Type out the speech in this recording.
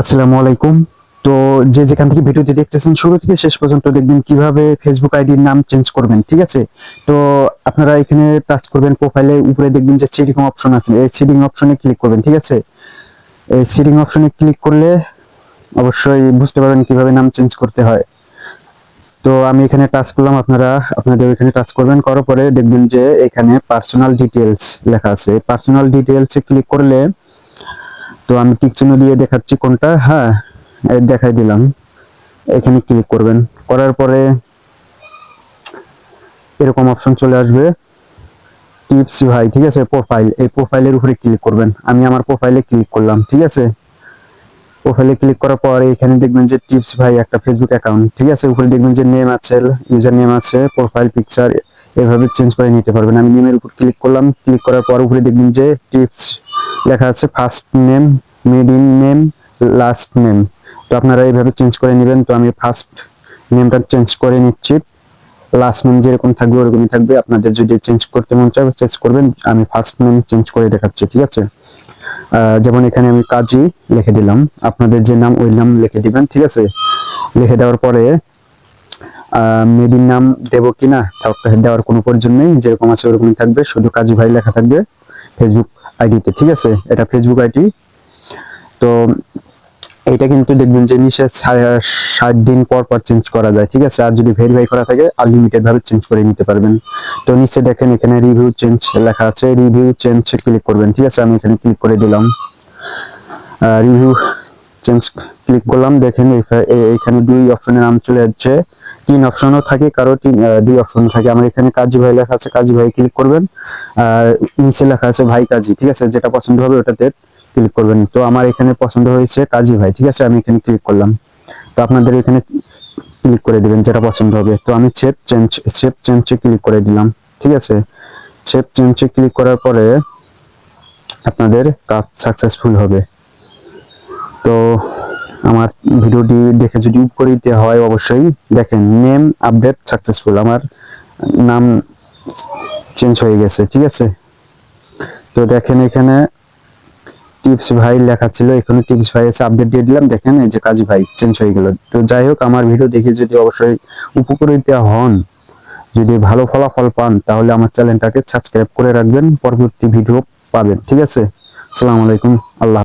আসসালামু আলাইকুম। তো যে যেখান থেকে ভিডিওটি দেখতেছেন, শুরু থেকে শেষ পর্যন্ত দেখবেন কীভাবে ফেসবুক আইডির নাম চেঞ্জ করবেন, ঠিক আছে? তো আপনারা এখানে টাচ করবেন প্রোফাইলে উপরে দেখবেন যে সিডিং অপশন আছে। এই সেটিং অপশনে ক্লিক করবেন, ঠিক আছে? এই সিডিং অপশনে ক্লিক করলে অবশ্যই বুঝতে পারবেন কীভাবে নাম চেঞ্জ করতে হয়। তো আমি এখানে টাচ করলাম আপনারা, আপনাদের এখানে টাচ করবেন, করার পরে দেখবেন যে এখানে পার্সোনাল ডিটেলস লেখা আছে। পার্সোনাল ডিটেলসে ক্লিক করলে তো আমি টিক চিহ্ন দিয়ে দেখাচ্ছি কোনটা। হ্যাঁ দেখাই দিলাম। এখানে ক্লিক করবেন। করার পরে এরকম অপশন চলে আসবে। টিপস ভাই, ঠিক আছে? প্রোফাইল এই প্রোফাইলের উপরে ক্লিক করবেন। আমি আমার প্রোফাইলে ক্লিক করলাম, ঠিক আছে? প্রোফাইলে ক্লিক করার পর এখানে দেখবেন যে টিপস ভাই, একটা ফেসবুক অ্যাকাউন্ট ঠিক আছে? উপরে দেখবেন যে নেম আছে ইউজার নেম আছে প্রোফাইল পিকচার এভাবে চেঞ্জ করে নিতে পারবেন। আমি নেমের উপর ক্লিক করলাম। ক্লিক করার পর উপরে দেখবেন যে টিপস লেখা আছে first name middle name last name তো আপনারা এইভাবে চেঞ্জ করে নেবেন। তো আমি ফার্স্ট নেমটা চেঞ্জ করে নিচ্ছি। লাস্ট নেম যেরকম থাকবে, ওরকমই থাকবে। আপনাদের যদি চেঞ্জ করতে মন চায় চেঞ্জ করবেন। আমি ফার্স্ট নেম চেঞ্জ করে দেখাচ্ছি, ঠিক আছে? যেমন এখানে আমি কাজী লিখে দিলাম। আপনাদের যে নাম, ওই নাম লিখে দিবেন, ঠিক আছে? লিখে দেওয়ার পরে মেডির নাম দেবো কিনা দেওয়ার কোনো প্রয়োজন নেই। যেরকম আছে, ওরকমই থাকবে। শুধু কাজী ভাই লেখা থাকবে। ফেসবুক আইডিতে ঠিক আছে? এটা ফেসবুক আইডি তো এটা কিন্তু দেখবেন যে ছা- ষাট দিন পর পর চেঞ্জ করা যায়, ঠিক আছে? আর যদি ভেরিফাই করা থাকে আনলিমিটেড ভাবে চেঞ্জ করে নিতে পারবেন। তো নিচে দেখেন, এখানে রিভিউ চেঞ্জ লেখা আছে। রিভিউ চেঞ্জ ক্লিক করবেন, ঠিক আছে? আমি এখানে ক্লিক করে দিলাম। রিভিউ চেঞ্জ ক্লিক করলাম, দেখেন এখানে দুই অপশনের নাম চলে যাচ্ছে। তিন অপশনও থাকে, কারও তিন দুই অপশন থাকে। আমার এখানে কাজী ভাই লেখা আছে, কাজী ভাই ক্লিক করবেন। আর নিচে লেখা আছে, ভাই কাজী ঠিক আছে? যেটা পছন্দ হবে ওটাতে ক্লিক করবেন। তো আমার এখানে পছন্দ হয়েছে কাজী ভাই, ঠিক আছে? আমি এখানে ক্লিক করলাম। তো আপনাদের এখানে ক্লিক করে দিবেন যেটা পছন্দ হবে। তো আমি শেপ চেঞ্জ শেপ চেঞ্জে ক্লিক করে দিলাম, ঠিক আছে? শেপ চেঞ্জে ক্লিক করার পরে আপনাদের কাজ সাকসেসফুল হবে। তো আমার ভিডিওটি দেখে যদি উপকৃত হয়, অবশ্যই দেখেন নেম আপডেট সাকসেসফুল আমার নাম চেঞ্জ হয়ে গেছে, ঠিক আছে? তো দেখেন এখানে টিপস ভাই লেখা ছিল, এখানে টিপস ভাই আছে আপডেট দিয়ে দিলাম। দেখেন এই যে কাজী ভাই চেঞ্জ হয়ে গেল। তো যাই হোক, আমার ভিডিও দেখে যদি অবশ্যই উপকৃত হন, যদি ভালো ফলাফল পান, তাহলে আমার চ্যানেলটাকে সাবস্ক্রাইব করে রাখবেন, পরবর্তী ভিডিও পাবেন, ঠিক আছে? আসসালামু আলাইকুম, আল্লাহ